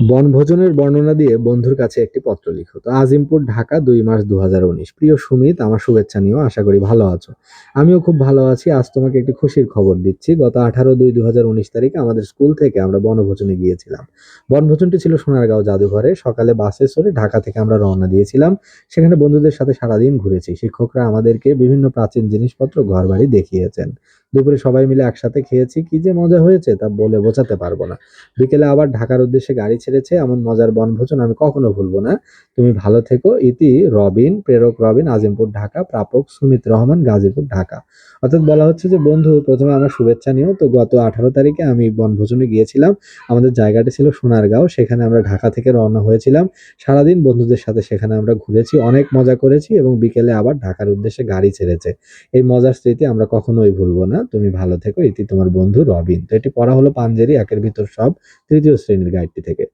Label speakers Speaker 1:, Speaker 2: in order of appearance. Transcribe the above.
Speaker 1: বনভোজনের বর্ণনা দিয়ে বন্ধুর কাছে একটি পত্র লিখো। তো আজিমপুর, ঢাকা, দুই মার্চ দু হাজার উনিশ। প্রিয় সুমিত, আমার শুভেচ্ছা নিও আশা করি ভালো আছো। আমিও খুব ভালো আছি। আজ তোমাকে একটি খুশির খবর দিচ্ছি। গত আঠারো দুই দু তারিখে আমাদের স্কুল থেকে আমরা বনভোজনে গিয়েছিলাম। বনভোজনটি ছিল সোনারগাঁও জাদুঘরে। সকালে বাসে চড়ে ঢাকা থেকে আমরা রওনা দিয়েছিলাম। সেখানে বন্ধুদের সাথে সারাদিন ঘুরেছি। শিক্ষকরা আমাদেরকে বিভিন্ন প্রাচীন জিনিসপত্র ঘর বাড়ি দেখিয়েছেন। দুপুরে সবাই মিলে একসাথে খেয়েছি। কি যে মজা হয়েছে তা বলে বোঝাতে পারব না। বিকেলে আবার ঢাকার উদ্দেশ্যে গাড়ি ছেড়েছে, এমন মজার বনভোজন আমি কখনো ভুলবো না। তুমি ভালো থেকো। ইতি রবিন, প্রেরক রবিন, আজিমপুর ঢাকা, প্রাপক সুমিত রহমান, গাজীপুর ঢাকা। অর্থাৎ বলা হচ্ছে যে, বন্ধু, প্রথমে আমার শুভেচ্ছা নিও। তো গত আঠারো তারিখে আমি বনভোজনে গিয়েছিলাম। আমাদের জায়গাটি ছিল সোনারগাঁও। সেখানে আমরা ঢাকা থেকে রওনা হয়েছিলাম। সারাদিন বন্ধুদের সাথে সেখানে আমরা ঘুরেছি, অনেক মজা করেছি এবং বিকেলে আবার ঢাকার উদ্দেশ্যে গাড়ি ছেড়েছে। এই মজার স্মৃতি আমরা কখনোই ভুলবো না। তুমি ভালো থেকো। এটি তোমার বন্ধু রবিন। তো এটি পড়া হলো পাঞ্জেরি একের ভিতর সব, তৃতীয় শ্রেণির গাইডটি থেকে।